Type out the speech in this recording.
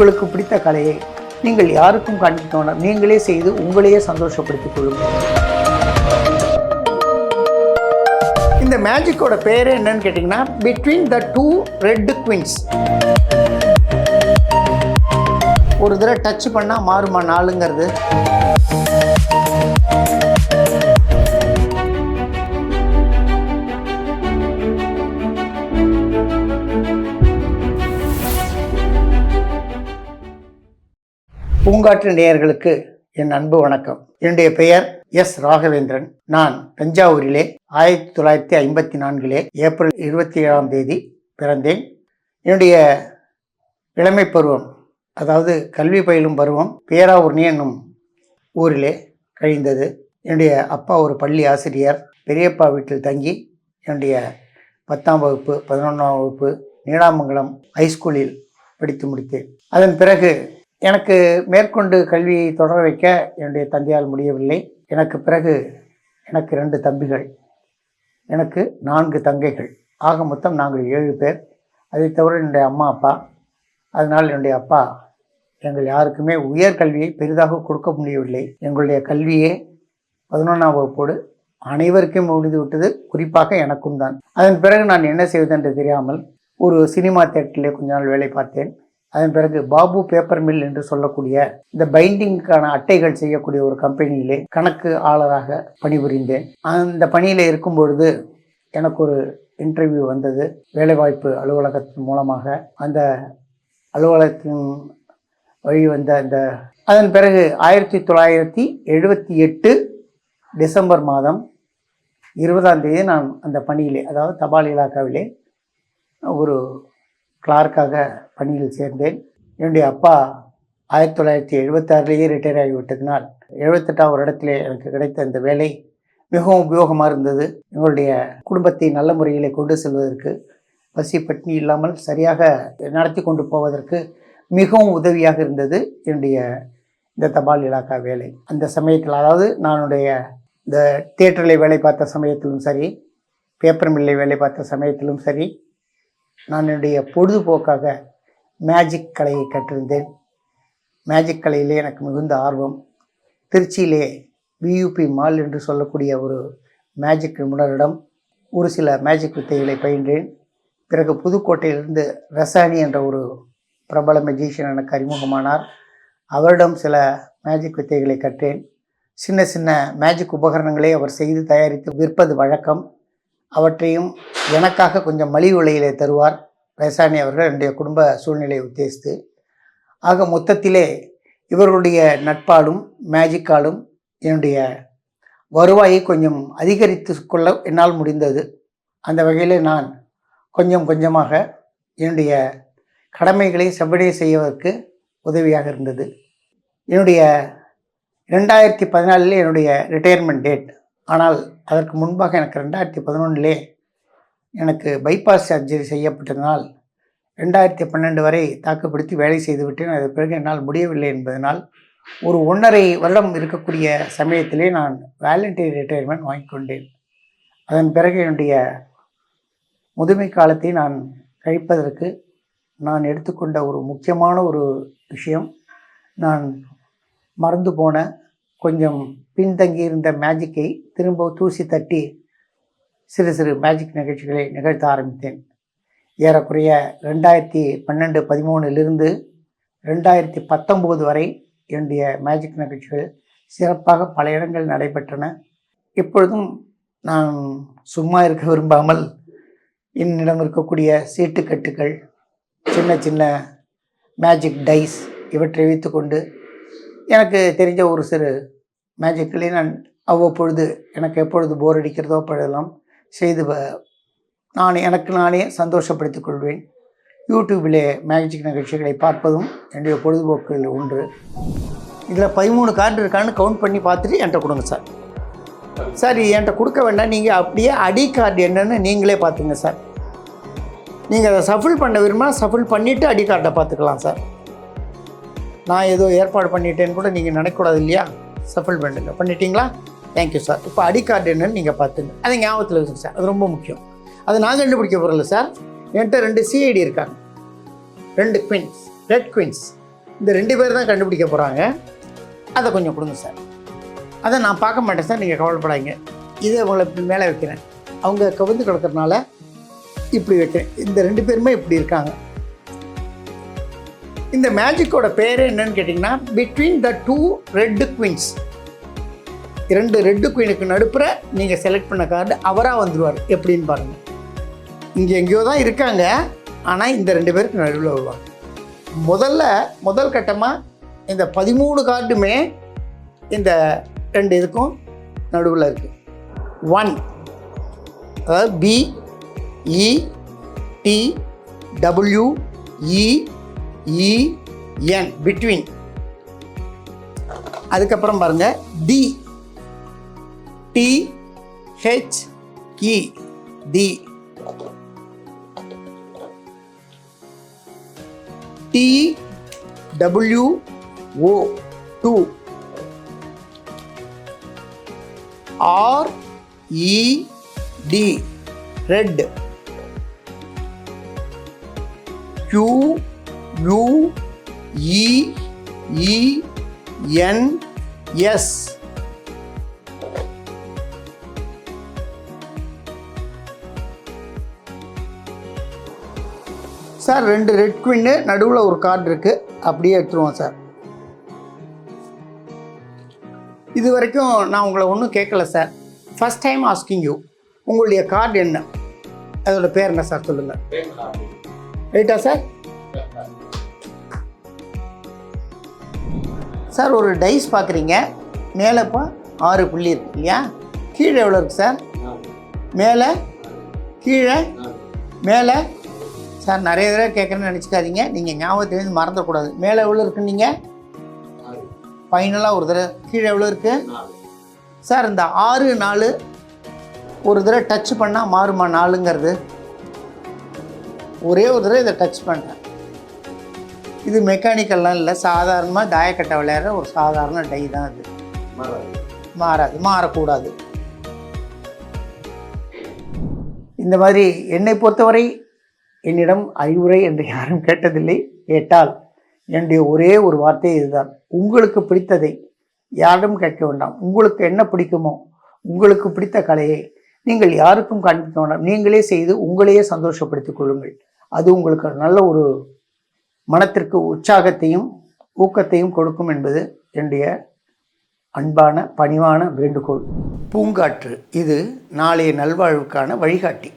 உங்களுக்கு பிடித்த கலையை நீங்கள் யாருக்கும் காண்பிக்க வேண்டாம் நீங்களே செய்து உங்களையே சந்தோஷப்படுத்திக் கொள்ளுங்கள். இந்த மேஜிக்கோட பேர் என்னன்னு கேட்டிங்கன்னா between the two red queens ஒரு தடவை டச் பண்ணால் மாறுமா நாளுங்கிறது. பூங்காற்று நேயர்களுக்கு என் அன்பு வணக்கம். என்னுடைய பெயர் எஸ் ராகவேந்திரன். நான் தஞ்சாவூரிலே ஆயிரத்தி தொள்ளாயிரத்தி ஐம்பத்தி நான்கிலே ஏப்ரல் இருபத்தி ஏழாம் தேதி பிறந்தேன். என்னுடைய இளமை பருவம் அதாவது கல்வி பயிலும் பருவம் பேராவூர்ணி என்னும் ஊரிலே கழிந்தது. என்னுடைய அப்பா ஒரு பள்ளி ஆசிரியர் பெரியப்பா வீட்டில் தங்கி என்னுடைய பத்தாம் வகுப்பு பதினொன்றாம் வகுப்பு நீடாமங்கலம் ஹைஸ்கூலில் படித்து முடித்தேன். அதன் பிறகு எனக்கு மேற்கொண்டு கல்வியை தொடர வைக்க என்னுடைய தந்தையால் முடியவில்லை. எனக்கு பிறகு எனக்கு ரெண்டு தம்பிகள். எனக்கு நான்கு தங்கைகள். ஆக மொத்தம் நாங்கள் ஏழு பேர். அதை தவிர என்னுடைய அம்மா அப்பா. அதனால் என்னுடைய அப்பா எங்கள் யாருக்குமே உயர்கல்வியை பெரிதாக கொடுக்க முடியவில்லை. எங்களுடைய கல்வியே பதினொன்றாம் வகுப்போடு அனைவருக்கும் முடிந்து விட்டது. குறிப்பாக எனக்கும் தான். அதன் பிறகு நான் என்ன செய்வதென்று தெரியாமல் ஒரு சினிமா தேட்டரிலே கொஞ்ச நாள் வேலை பார்த்தேன். அதன் பிறகு பாபு பேப்பர் மில் என்று சொல்லக்கூடிய இந்த பைண்டிங்க்கான அட்டைகள் செய்யக்கூடிய ஒரு கம்பெனியிலே கணக்கு ஆளராக பணிபுரிந்தேன். அந்த பணியில் இருக்கும் பொழுது எனக்கு ஒரு இன்டர்வியூ வந்தது. வேலைவாய்ப்பு அலுவலகத்தின் மூலமாக அந்த அலுவலகத்தின் வழி வந்த அந்த அதன் பிறகு ஆயிரத்தி தொள்ளாயிரத்தி எழுபத்தி எட்டு டிசம்பர் மாதம் இருபதாம் தேதி நான் அந்த பணியிலே அதாவது தபால் இலாக்காவிலே ஒரு கிளார்க்காக பணியில் சேர்ந்தேன். என்னுடைய அப்பா ஆயிரத்தி தொள்ளாயிரத்தி எழுபத்தாறுலேயே ரிட்டையர் ஆகிவிட்டதினால் எழுபத்தெட்டாம் வருடத்திலே எனக்கு கிடைத்த இந்த வேலை மிகவும் உபயோகமாக இருந்தது. எங்களுடைய குடும்பத்தை நல்ல முறையில் கொண்டு செல்வதற்கு பசி பட்டினி இல்லாமல் சரியாக நடத்தி கொண்டு போவதற்கு மிகவும் உதவியாக இருந்தது என்னுடைய இந்த தபால் இலாக்கா வேலை. அந்த சமயத்தில் அதாவது நானுடைய இந்த தியேட்டரில் வேலை பார்த்த சமயத்திலும் சரி பேப்பர் மில்லை வேலை பார்த்த சமயத்திலும் சரி நான் என்னுடைய பொழுதுபோக்காக மேஜிக் கலையை கற்றிருந்தேன். மேஜிக் கலையிலே எனக்கு மிகுந்த ஆர்வம். திருச்சியிலே வியூபி மால் என்று சொல்லக்கூடிய ஒரு மேஜிக் நிபுணரிடம் ஒரு சில மேஜிக் வித்தைகளை பயின்றேன். பிறகு புதுக்கோட்டையிலிருந்து ரசானி என்ற ஒரு பிரபல மெஜிஷியன் எனக்கு அறிமுகமானார். அவரிடம் சில மேஜிக் வித்தைகளை கற்றேன். சின்ன சின்ன மேஜிக் உபகரணங்களை அவர் செய்து தயாரித்து விற்பது வழக்கம். அவற்றையும் எனக்காக கொஞ்சம் மலிவு விலையிலே தருவார் ரசானி அவர்கள் என்னுடைய குடும்ப சூழ்நிலையை உத்தேசித்து. ஆக மொத்தத்திலே இவர்களுடைய நட்பாலும் மேஜிக்காலும் என்னுடைய வருவாயை கொஞ்சம் அதிகரித்து கொள்ள என்னால் முடிந்தது. அந்த வகையில் நான் கொஞ்சம் கொஞ்சமாக என்னுடைய கடமைகளை செவ்வடை செய்வதற்கு உதவியாக இருந்தது. என்னுடைய ரெண்டாயிரத்தி பதினாலில் என்னுடைய ரிட்டையர்மெண்ட் டேட் ஆனால் அதற்கு முன்பாக எனக்கு ரெண்டாயிரத்தி பதினொன்றிலே எனக்கு பைபாஸ் சர்ஜரி செய்யப்பட்டதனால் ரெண்டாயிரத்தி பன்னெண்டு வரை தாக்குப்பிடித்து வேலை செய்துவிட்டேன் அதன் பிறகு என்னால் முடியவில்லை என்பதனால் ஒரு ஒன்றரை வருடம் இருக்கக்கூடிய சமயத்திலே நான் வேலண்டரி ரிட்டையர்மெண்ட் வாங்கிக்கொண்டேன் அதன் பிறகு என்னுடைய முதுமை காலத்தை நான் கழிப்பதற்கு நான் எடுத்துக்கொண்ட ஒரு முக்கியமான ஒரு விஷயம். நான் மறந்து போன கொஞ்சம் பின்தங்கி இருந்த மேஜிக்கை திரும்ப தூசி தட்டி சிறு சிறு மேஜிக் நிகழ்ச்சிகளை நிகழ்த்த ஆரம்பித்தேன். ஏறக்குறைய ரெண்டாயிரத்தி பன்னெண்டு பதிமூணுலிருந்து ரெண்டாயிரத்தி பத்தொம்போது வரை என்னுடைய மேஜிக் நிகழ்ச்சிகள் சிறப்பாக பல இடங்கள் நடைபெற்றன. இப்பொழுதும் நான் சும்மா இருக்க விரும்பாமல் என்னிடம் இருக்கக்கூடிய சீட்டுக்கட்டுகள் சின்ன சின்ன மேஜிக் டைஸ் இவற்றை வைத்துக்கொண்டு எனக்கு தெரிஞ்ச ஒரு சிறு மேஜிக்கலி நான் அவ்வப்பொழுது எனக்கு எப்பொழுது போர் அடிக்கிறதோ அப்பொழுதெல்லாம் செய்து வ- நான் எனக்கு நானே சந்தோஷப்படுத்திக் கொள்வேன். யூடியூபிலே மேஜிக் நிகழ்ச்சிகளை பார்ப்பதும் என்னுடைய பொழுதுபோக்குகளில் ஒன்று. இதில் பதிமூணு கார்டு இருக்கான்னு கவுண்ட் பண்ணி பார்த்துட்டு என்கிட்ட கொடுங்க சார். சார் இது என்கிட்ட கொடுக்க வேண்டாம். நீங்கள் அப்படியே அடி கார்டு என்னன்னு நீங்களே பார்த்துங்க சார். நீங்கள் அதை சஃபில் பண்ண விரும்பினா சஃபில் பண்ணிவிட்டு அடி கார்டை பார்த்துக்கலாம் சார். நான் ஏதோ ஏற்பாடு பண்ணிட்டேன்னு கூட நீங்கள் நினைக்கக்கூடாது இல்லையா? சஃபல் பண்ணுங்க பண்ணிட்டீங்களா? தேங்க்யூ சார் இப்போ அடி கார்டு என்னன்னு நீங்கள் பார்த்துங்க. அதை ஞாபகத்தில் வச்சுங்க சார் அது ரொம்ப முக்கியம். அது நான் கண்டுபிடிக்க போகிறல சார் என்கிட்ட ரெண்டு சிஐடி இருக்காங்க. ரெண்டு குவின்ஸ் ரெட் குவின்ஸ் இந்த ரெண்டு பேர் தான் கண்டுபிடிக்க போகிறாங்க அதை கொஞ்சம் கொடுங்க சார் அதை நான் பார்க்க மாட்டேன் சார் நீங்கள் கவலைப்படாதீங்க. இதை உங்களை இப்படி மேலே வைக்கிறேன். அவங்க கவிழ்ந்து கிடக்கிறதுனால இப்படி வைக்கிறேன். இந்த ரெண்டு பேருமே இப்படி இருக்காங்க. இந்த மேஜிக்கோட பேர் என்னன்னு கேட்டிங்கன்னா between the two red queens இரண்டு ரெட்டு குயினுக்கு நடுப்புற நீங்கள் செலக்ட் பண்ண கார்டு அவராக வந்துடுவார் எப்படின்னு பாருங்கள் இங்கே எங்கேயோ தான் இருக்காங்க. ஆனால் இந்த ரெண்டு பேருக்கு நடுவில் வருவாங்க. முதல்ல முதல் கட்டமாக இந்த பதிமூணு கார்டுமே இந்த ரெண்டு இதுக்கும் நடுவில் இருக்குது ஒன் அதாவது B E T W E E N between அதுக்கப்புறம் பாருங்க T T H E T T W O two R E D red Q S sir ரெண்டு ரெட் குவின்னு நடுவில் ஒரு கார்டு இருக்குது அப்படியே எடுத்துருவோம் சார். இது வரைக்கும் நான் உங்களை ஒன்றும் கேட்கல sir. First time asking you உங்களுடைய கார்டு என்ன? அதோட பேர் என்ன சார் சொல்லுங்கள் ரைட்டா சார்? சார் ஒரு டைஸ் பார்க்குறீங்க. மேலே இப்போ ஆறு புள்ளி இருக்கு இல்லையா? கீழே எவ்வளோ இருக்குது சார்? மேலே கீழே மேலே. சார் நிறைய தடவை கேட்குறேன்னு நினச்சிக்காதீங்க. நீங்கள் ஞாபகத்துலேருந்து மறந்துடக்கூடாது. மேலே எவ்வளோ இருக்குன்னு நீங்கள் ஃபைனலாக ஒரு தடவை. கீழே எவ்வளோ இருக்குது சார் இந்த ஆறு நாலு ஒரு தடவை டச் பண்ணால் மாறுமா நாலுங்கிறது? ஒரே ஒரு தடவை இதை டச் பண்ணுறேன். இது மெக்கானிக்கல்லாம் இல்லை. சாதாரணமாக தாயக்கட்டை விளையாடுற ஒரு சாதாரண டை தான் அது. மாறாது. மாறக்கூடாது. இந்த மாதிரி என்னை பொறுத்தவரை என்னிடம் அறிவுரை என்று யாரும் கேட்டதில்லை. கேட்டால் என்னுடைய ஒரே ஒரு வார்த்தை இதுதான். உங்களுக்கு பிடித்ததை யாரிடம் கேட்க வேண்டாம். உங்களுக்கு என்ன பிடிக்குமோ உங்களுக்கு பிடித்த கலையை நீங்கள் யாருக்கும் காண்பிக்க வேண்டாம். நீங்களே செய்து உங்களையே சந்தோஷப்படுத்திக் கொள்ளுங்கள். அது உங்களுக்கு நல்ல ஒரு மனத்திற்கு உற்சாகத்தையும் ஊக்கத்தையும் கொடுக்கும் என்பது என்னுடைய அன்பான பணிவான வேண்டுகோள். பூங்காற்று இது நாளைய நல்வாழ்வுக்கான வழிகாட்டி.